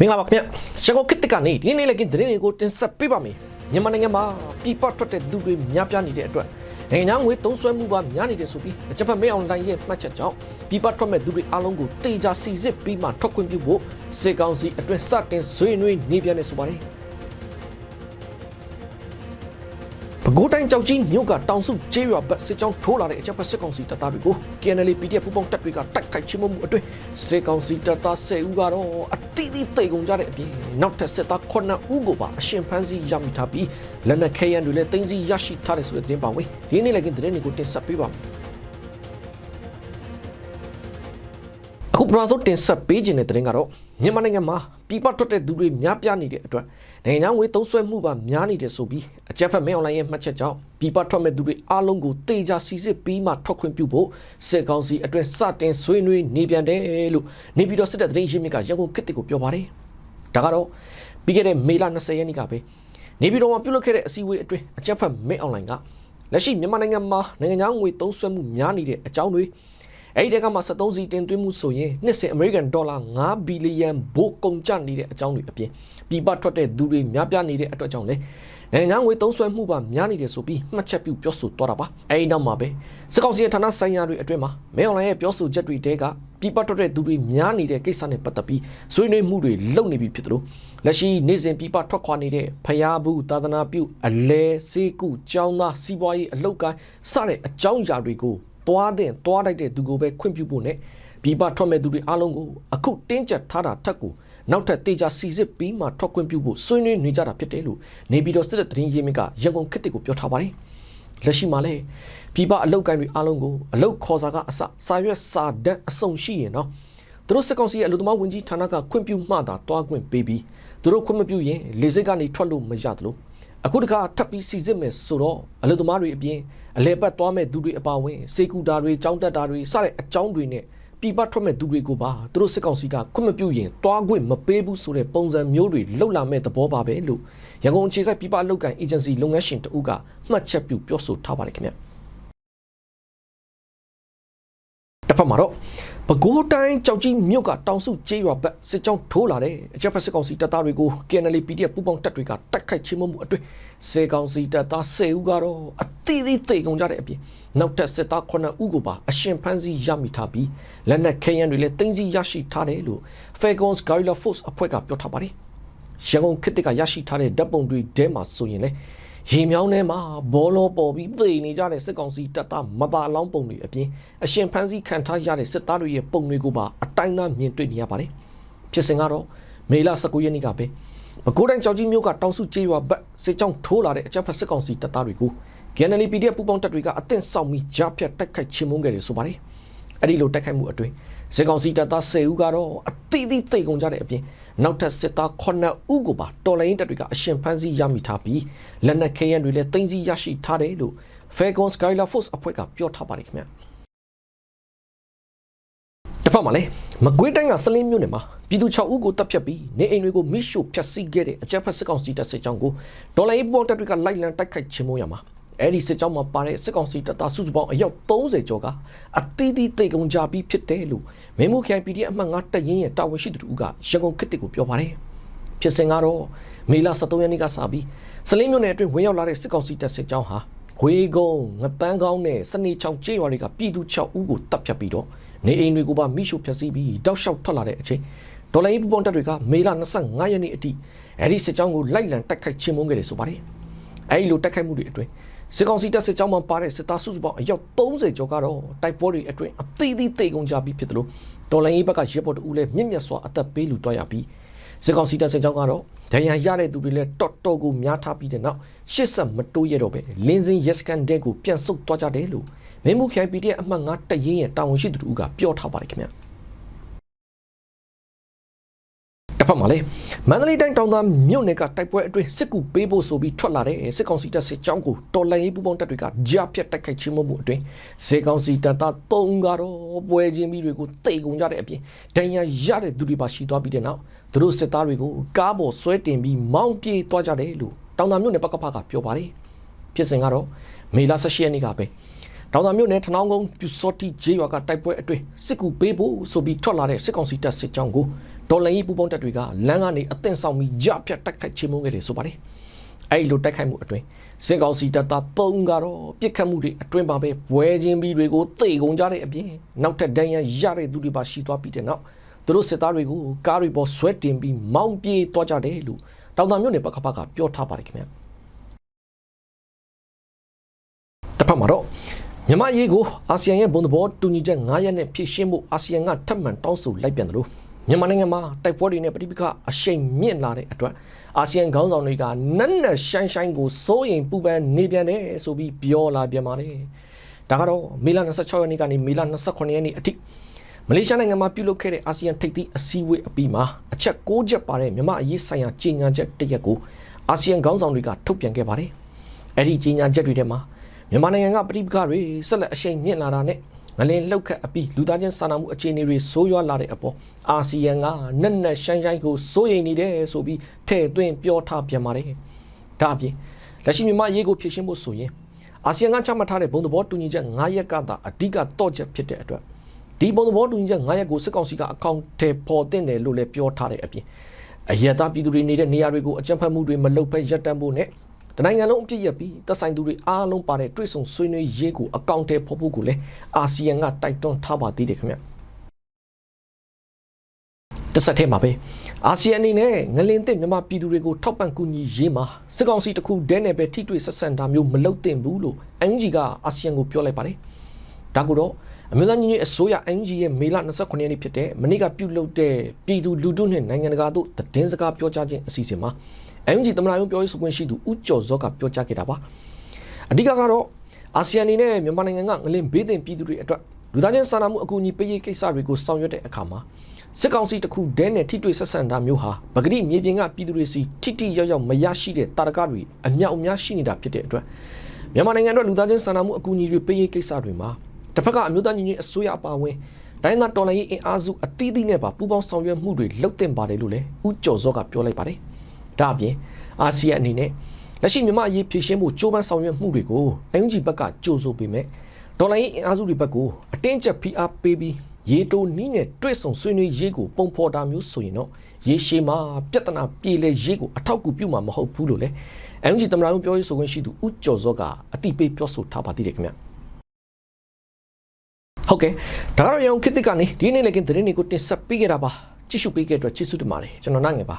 မင်္ဂလာပါခင်ဗျရှေကောခစ်တစ်ကနေဒီနေ့လည်းကင်းသတင်းတွေကိုတင်ဆက်ပေးပါမယ်မြန်မာနိုင်ငံမှာပြည်ပထွက်တဲ့သူတွေများပြားနေတဲ့အတွက်နိုင်ငံငွေသုံးစွဲမှုပါများနေတယ်ဆိုပြီးအကြမ်းဖက်မဲအွန်လိုင်းရဲ့မှတ်ချက်ကြောင့်ပြည်ပထွက်မဲ့သူတွေအားလုံးကိုတေချာစီစစ်ပြီးမှထွက်ခွင့်ပြုဖို့စေကောင်စီအတွင်းစတင်ဆွေးနွေးနေပြန်နေဆိုပါတယ် ပဲခူးတိုင်းကြောက်ကြီးမြို့ကတောင်စုကျေးရွာဘက်စစ်ကြောင်းထိုးလာတဲ့အကြမ်းဖက်စစ်ကောင်စီတပ်သားတွေကို KNL PDF ပူးပေါင်းတပ်တွေကတိုက်ခိုက်ချင်းမှုအတွင်းစစ်ကောင်စီတပ်သား10ဦးကတော့အတိအသီးတိတ်ကုန်ကြတဲ့အပြင်နောက်ထပ်စစ်သား9ဦးကိုပါအရှင်ဖမ်းဆီးရမိထားပြီးလက်နက်ခဲယမ်းတွေလည်းတင်စီရရှိထားတယ်ဆိုတဲ့သတင်းပါဝင်ဒီနေ့လည်းကသတင်းတွေကိုတင်ဆက်ပေးပါမယ် ပထမဆုံးတင်ဆက်ပေးခြင်းတဲ့သတင်းကတော့မြန်မာနိုင်ငံမှာပြည်ပထွက်တဲ့သူတွေများပြားနေတဲ့အတွက်နိုင်ငံငွေသုံးစွဲမှုပါများနေတယ်ဆိုပြီးအကြက်ဖက်မဲအွန်လိုင်းရဲ့မှတ်ချက်ကြောင့်ပြည်ပထွက်မဲ့သူတွေအားလုံးကိုတေချာစီစစ်ပြီးမှထွက်ခွင့်ပြုဖို့စစ်ကောင်စီအတွင်းစတင်ဆွေးနွေးနေပြန်တယ်လို့နေပြည်တော်စစ်တပ်သတင်းရင်းမြစ်ကရန်ကုန်ခေတ်တစ်ကိုပြောပါတယ်။ဒါကတော့ပြီးခဲ့တဲ့မေလ20ရက်နေ့ကပဲနေပြည်တော်မှာပြုလုပ်ခဲ့တဲ့အစည်းအဝေးအတွင်းအကြက်ဖက်မဲအွန်လိုင်းကလက်ရှိမြန်မာနိုင်ငံမှာနိုင်ငံငွေသုံးစွဲမှုများနေတဲ့အကြောင်းတွေ အဲ့ဒီတက်ကမှ73စီတင်သွင်းမှုဆိုရင်နှစ်စဉ်အမေရိကန်ဒေါ်လာ9ဘီလီယံဘိုးကုန်ကျနေတဲ့အကြောင်းတွေအပြင်ပြည်ပထွက်တဲ့သူတွေများပြားနေတဲ့အတွက်ကြောင့်လေနိုင်ငံငွေသုံးစွဲမှုပါများနေတယ်ဆိုပြီးမှတ်ချက်ပြုပြောဆိုသွားတာပါအဲ့ဒီနောက်မှာပဲစစ်ကောင်စီရဲ့ဌာနဆိုင်ရာတွေအတွင်းမှာမဲအွန်လိုင်းရဲ့ပြောဆိုချက်တွေတဲကပြည်ပထွက်တဲ့သူတွေများနေတဲ့ကိစ္စနဲ့ပတ်သက်ပြီးဆွေးနွေးမှုတွေလုပ်နေပြီဖြစ်တယ်လို့လက်ရှိနေ့စဉ်ပြည်ပထွက်ခွာနေတဲ့ဖျားဘူးသာသနာပြုအလဲစေးကုကျောင်းသားစီးပွားရေးအလုပ်ကိုင်းစတဲ့အကြောင်းအရာတွေကို သွားတဲ့သွားလိုက်တဲ့သူကိုပဲခွင့်ပြုဖို့နဲ့ပြည်ပထွက်မဲ့သူတွေအားလုံးကိုအခုတင်းကျပ်ထားတာထက်ကိုနောက်ထပ်တေချာစီစစ်ပြီးမှထွက်ခွင့်ပြုဖို့ဆွေးနွေးနေကြတာဖြစ်တယ်လို့နေပြည်တော်စစ်တပ်သတင်းရင်းမြစ်ကရန်ကုန်ခေတ်တစ်ကိုပြောထားပါတယ်လက်ရှိမှာလည်းပြည်ပအလုပ်ကိုင်းတွေအားလုံးကိုအလုပ်ခေါ်စာကအစစာရွက်စာတမ်းအစုံရှိရင်နော်သူတို့စစ်ကောင်စီရဲ့အလုပ်သမားဝင်ကြီးဌာနကခွင့်ပြုမှသာတွားခွင့်ပေးပြီးသူတို့ခွင့်မပြုရင်လေစိတ်ကနေထွက်လို့မရသလို အခုတခါထပ်ပြီးစီစစ်မယ်ဆိုတော့အလုပ်သမားတွေအပြင်အလဲပတ်သွားမဲ့သူတွေအပါအဝင်စေကူတာတွေចောင်းတက်တာတွေစတဲ့အကြောင်းတွေနဲ့ပြည်ပထွက်မဲ့သူတွေကိုပါသူတို့စစ်ကောင်စီကခွင့်မပြုရင်တွားခွင့်မပေးဘူးဆိုတဲ့ပုံစံမျိုးတွေလှုပ်လာမဲ့သဘောပါပဲလို့ရန်ကုန်အခြေစိုက်ပြည်ပအလုပ်ကိုင်အေဂျင်စီလုပ်ငန်းရှင်တဦးကမှတ်ချက်ပြုပြောဆိုထားပါတယ်ခင်ဗျတစ်ဖက်မှာတော့ ပဲခူးတိုင်းကြောက်ကြီးမြို့ကတောင်စုကျေးရွာဘက်စစ်ကြောင်းထိုးလာတဲ့အကြက်ဖက်စစ်ကောင်စီတပ်သားတွေကို KNL PDF ပူးပေါင်းတပ်တွေကတိုက်ခိုက်ချင်းမှုအတွင်းစေကောင်စီတပ်သား10ဦးကတော့အသီးသီးသိကုန်ကြတဲ့အပြင်နောက်ထပ်စစ်သား9ဦးကိုပါအရှင်ဖမ်းဆီးရမိထားပြီးလက်နက်ခဲယမ်းတွေလည်းတင်စီရရှိထားတယ်လို့ Falcons Guerrilla Force အဖွဲ့ကပြောထားပါတယ်ရန်ကုန်ခေတ်ကရရှိထားတဲ့ဓာတ်ပုံတွေထဲမှာဆိုရင်လေ ရေမြောင်းထဲမှာဘောလောပေါ်ပြီးသေနေကြတဲ့စစ်ကောင်စီတပ်သားမသားအလောင်းပုံတွေအပြင်အရှင်ဖန်းစီခံထားရတဲ့စစ်သားတွေရဲ့ပုံတွေကိုပါအတိုင်းသားမြင်တွေ့နေရပါတယ်။ဖြစ်စဉ်ကတော့မေလ19ရက်နေ့ကပဲပဲခူးတိုင်းကြောက်ကြီးမြို့ကတောင်စုကျေးရွာဘက်စစ်ကြောင်းထိုးလာတဲ့အကြမ်းဖက်စစ်ကောင်စီတပ်သားတွေကို GNL PDF ပူးပေါင်းတပ်တွေကအသင့်ဆောင်ပြီးကြားဖြတ်တိုက်ခိုက်ချေမှုန်းခဲ့တယ်ဆိုပါတယ်။အဲ့ဒီလိုတိုက်ခိုက်မှုအတွင်းစစ်ကောင်စီတပ်သား10ဦးကတော့အတိအသီးသိကုန်ကြတဲ့အပြင် နောက်ထပ်စစ်သား9ဦးကိုပါတော်လိုင်းတပ်တွေကအရှင်ဖမ်းဆီးရမိထားပြီးလက်နက်ခဲယမ်းတွေလည်းတင်စီရရှိထားတယ်လို့ Falcons Guerrilla Force အဖွဲ့ကပြောထားပါတယ်ခင်ဗျတစ်ဖက်မှာလည်းမကွေးတိုင်းကစလင်းမြို့နယ်မှာပြည်သူ6ဦးကိုတပ်ဖြတ်ပြီးနေအိမ်တွေကိုမိရှို့ဖျက်ဆီးခဲ့တဲ့အကြမ်းဖက်စစ်ကောင်စီတပ်စစ်ကြောင်းကိုဒေါ်လာရေးပေါ်တပ်တွေကလိုက်လံတိုက်ခိုက်ခြင်းမို့ရမှာ အဲ့ဒီစစ်ကြောင်းမှာပါတဲ့စစ်ကောင်စီတပ်သားစုစုပေါင်းအယောက်30ကျော်ကအတီးတီးတိတ်ကုန်ကြပြီးဖြစ်တယ်လို့မင်းမှုခိုင် PDF အမှတ်9တပ်ရင်းရဲ့တာဝန်ရှိသူတို့ကရန်ကုန်ခေတ်တစ်ကိုပြောပါတယ်ဖြစ်စဉ်ကတော့မေလ23ရက်နေ့ကစပြီးစလင်းမြို့နယ်အတွင်းဝင်ရောက်လာတဲ့စစ်ကောင်စီတပ်စစ်ကြောင်းဟာခွေးကုန်းငပန်းကောင်းနဲ့စနေချောင်ကျေးရွာတွေကပြည်သူ6ဦးကိုတပ်ဖြတ်ပြီးတော့နေအိမ်တွေကိုပါမိရှို့ဖျက်ဆီးပြီးတောက်လျှောက်ထွက်လာတဲ့အချိန်ဒေါ်လာရေးပူပေါင်းတပ်တွေကမေလ25ရက်နေ့အထိအဲ့ဒီစစ်ကြောင်းကိုလိုက်လံတိုက်ခိုက်ချင်းမုန်းခဲ့တယ်ဆိုပါတယ်အဲ့ဒီလိုတိုက်ခိုက်မှုတွေအတွင်း စစ်ကောင်စီတပ်စစ်ကြောင်းမှပါတဲ့စစ်သားစုစုပေါင်းအယောက်30ကျော်ကတော့တိုက်ပွဲတွေအတွင်းအသေးသေးသိကုန်ကြပြီးဖြစ်တယ်လို့တော်လိုင်းရေးဘက်ကရဲဘော်တူလည်းမြင့်မြတ်စွာအသက်ပေးလူတွားရပြီးစစ်ကောင်စီတပ်စစ်ကြောင်းကတော့ဒဏ်ရာရတဲ့သူတွေလည်းတော်တော်ကိုများထားပြီးတဲ့နောက်ရှစ်ဆက်မတိုးရတော့ပဲလင်းစင်းရက်စကန်တဲ့ကိုပြန်ဆုတ်သွားကြတယ်လို့မင်းမှုခိုင် PDF အမှတ်9တရင်ရဲ့တာဝန်ရှိသူတို့ကပြောထားပါတယ်ခင်ဗျာတစ်ဖက်မှာလည်း မန္တလေးတိုင်းတောင်သာမြို့နယ်ကတိုက်ပွဲအတွင်းစစ်ကူပေးဖို့ဆိုပြီးထွက်လာတဲ့စစ်ကောင်စီတပ်စစ်ကြောင်းကိုတော်လှန်ရေးပူးပေါင်းတပ်တွေကကြားဖြတ်တိုက်ခိုက်ချင်းမှုအတွင်းစစ်ကောင်စီတပ်သား၃ကတော့ပွဲချင်းပြီးတွေကိုတိတ်ကုန်ကြတဲ့အပြင်ဒဏ်ရာရတဲ့သူတွေပါရှိသွားပြီးတဲ့နောက်သူတို့စစ်သားတွေကိုကားပေါ်ဆွဲတင်ပြီးမောင်းပြေးသွားကြတယ်လို့တောင်သာမြို့နယ်ပကဖကပြောပါတယ်ဖြစ်စဉ်ကတော့မေလ18ရက်နေ့ကပဲတောင်သာမြို့နယ်ထနောင်းကုန်းပြူစောတိဂျေးရွာကတိုက်ပွဲအတွင်းစစ်ကူပေးဖို့ဆိုပြီးထွက်လာတဲ့စစ်ကောင်စီတပ်စစ်ကြောင်းကို ဒေါ်လာကြီးပူပေါင်းတက်တွေကလမ်းကနေအသင့်ဆောင်ပြီးကြဖြတ်တိုက်ခိုက်ချေမှုန်းခဲ့တယ်ဆိုပါတယ်အဲ့ဒီလိုတိုက်ခိုက်မှုအတွင်းစစ်ကောင်စီတပ်သား၃ကတော့ပြစ်ခတ်မှုတွေအတွင်းပါပဲဘွဲချင်းပြီးတွေကိုသိကုန်ကြတဲ့အပြင်နောက်ထပ်ဒဏ်ရာရတဲ့သူတွေပါရှိသွားပြီးတဲ့နောက်သူတို့စစ်သားတွေကိုကားတွေပေါ်ဆွဲတင်ပြီးမောင်းပြေးသွားကြတယ်လို့တောင်တမြို့နယ်ပကပကပြောထားပါတယ်ခင်ဗျာတစ်ဖက်မှာတော့မြန်မာရေးကိုအာဆီယံရဲ့ဘုံသဘောတူညီချက်9ရက်နဲ့ဖြည့်ရှင်းဖို့အာဆီယံကထပ်မံတောင်းဆိုလိုက်ပြန်တယ်လို့ မြန်မာနိုင်ငံမှာတိုက်ပွဲတွေနဲ့ပဋိပက္ခအရှိန်မြင့်လာတဲ့အတွက်အာဆီယံခေါင်းဆောင်တွေကနက်နက်ရှိုင်းရှိုင်းကိုစိုးရိမ်ပူပန်နေပြန်တယ်ဆိုပြီးပြောလာပြန်ပါတယ်။ဒါကတော့မေလ26ရက်နေ့ကနေမေလ28ရက်နေ့အထိမလေးရှားနိုင်ငံမှာပြုလုပ်ခဲ့တဲ့အာဆီယံထိပ်သီးအစည်းအဝေးအပြီးမှာအချက်6ချက်ပါတဲ့မြန်မာအရေးဆိုင်ရာကြေညာချက်တစ်ရက်ကိုအာဆီယံခေါင်းဆောင်တွေကထုတ်ပြန်ခဲ့ပါတယ်။အဲ့ဒီကြေညာချက်တွေထဲမှာမြန်မာနိုင်ငံကပြည်ပခါတွေဆက်လက်အရှိန်မြင့်လာတာနဲ့ ငလင်လောက်ခတ်အပြီးလူသားချင်းစာနာမှုအခြေအနေတွေဆိုးရွားလာတဲ့အပေါ်အာဆီယံကနက်နက်ရှိုင်းရှိုင်းကိုစိုးရိမ်နေတယ်ဆိုပြီးထဲ့သွင်းပြောထားပြန်ပါတယ်။ဒါအပြင်လက်ရှိမြန်မာရေးကိုဖြည့်ရှင်းဖို့ဆိုရင်အာဆီယံကချမှတ်ထားတဲ့ဘုံသဘောတူညီချက်9ရက်ကသာအဓိကတော့ချက်ဖြစ်တဲ့အတွက်ဒီဘုံသဘောတူညီချက်9ရက်ကိုစစ်ကောင်စီကအကောင့်ထဲပေါ်တင်တယ်လို့လည်းပြောထားတဲ့အပြင်အယက်သားပြည်သူတွေနေတဲ့နေရာတွေကိုအကြမ်းဖက်မှုတွေမလုပ်ဘဲရပ်တန့်ဖို့နဲ့ တနိုင်ငံလုံးအပြည့်ရပြီးသက်ဆိုင်သူတွေအားလုံးပါတဲ့တွေ့ဆုံဆွေးနွေးရေးကိုအကောင့်ထဲပေါ်ဖို့ကိုလည်းအာဆီယံကတိုက်တွန်းထားပါသေးတယ်ခင်ဗျတစ်ဆက်တည်းမှာပဲအာဆီယံအနေနဲ့ငလင်သစ်မြန်မာပြည်သူတွေကိုထောက်ပံ့ကူညီရေးမှာစစ်ကောင်စီတခုဒဲနဲ့ပဲထိတွေ့ဆက်ဆံတာမျိုးမလုပ်သင့်ဘူးလို့ NG ကအာဆီယံကိုပြောလိုက်ပါတယ်ဒါကူတော့အမျိုးသားညီညွတ်ရေးအစိုးရ NG ရဲ့မေလ29ရက်နေ့ဖြစ်တဲ့မနေ့ကပြုလုပ်တဲ့ပြည်သူလူထုနဲ့နိုင်ငံတကာတို့သတင်းစကားပြောကြားခြင်းအစီအစဉ်မှာ NG သမ္မတရုံးပြောရေးဆိုခွင့်ရှိသူဦးကျော်စောကပြောကြားခဲ့တာပါအဓိကကတော့အာဆီယံအနေနဲ့မြန်မာနိုင်ငံကငလင်ဘေးသင့်ပြည်သူတွေအတွက်လူသားချင်းစာနာမှုအကူအညီပေးရေးကိစ္စတွေကိုဆောင်ရွက်တဲ့အခါမှာစစ်ကောင်စီတခုဒဲနဲ့ထိတွေ့ဆက်ဆံတာမျိုးဟာပဂတိမြေပြင်ကပြည်သူတွေစီထိထိရောက်ရောက်မရရှိတဲ့တာရကတွေအမြောက်အများရှိနေတာဖြစ်တဲ့အတွက်မြန်မာနိုင်ငံအတွက်လူသားချင်းစာနာမှုအကူအညီတွေပေးရေးကိစ္စတွေမှာတစ်ဖက်ကအမျိုးသားညီညွတ်ရေးအစိုးရအပါအဝင်တိုင်းသားတော်လှန်ရေးအင်အားစုအသီးသီးနဲ့ပါပူးပေါင်းဆောင်ရွက်မှုတွေလုပ်တင်ပါတယ်လို့လည်းဦးကျော်စောကပြောလိုက်ပါတယ်။ ဒါအပြင်အာဆီယံအနေနဲ့လက်ရှိမြန်မာအရေးဖြည့်ရှင်းဖို့ကြိုးပမ်းဆောင်ရွက်မှုတွေကိုအယုံကြည်ဘက်ကကြိုးဆိုပေမဲ့ဒေါ်လာရေးအင်အားစုတွေဘက်ကိုအတင်းကျပ်ဖိအားပေးပြီးရေတိုနီးနဲ့တွဲဆုံဆွေးနွေးရေးကိုပုံဖော်တာမျိုးဆိုရင်တော့ရေရှည်မှာပြဿနာပြေလေရေးကိုအထောက်အကူပြုမှာမဟုတ်ဘူးလို့လည်းအယုံကြည်သမ္မတရုံးပြောရေးဆိုခွင့်ရှိသူဦးကျော်စောကအတိပေးပြောဆိုထားပါသေးတယ်ခင်ဗျဟုတ်ကဲ့ဒါကတော့ရအောင်ခေတ်သစ်ကနေဒီနေ့လည်းကင်းသတင်းတွေကိုတင်ဆက်ပေးခဲ့တာပါကြည့်ရှုပေးခဲ့တဲ့အတွက်ကျေးဇူးတင်ပါတယ်ကျွန်တော်နိုင်ငယ်ပါ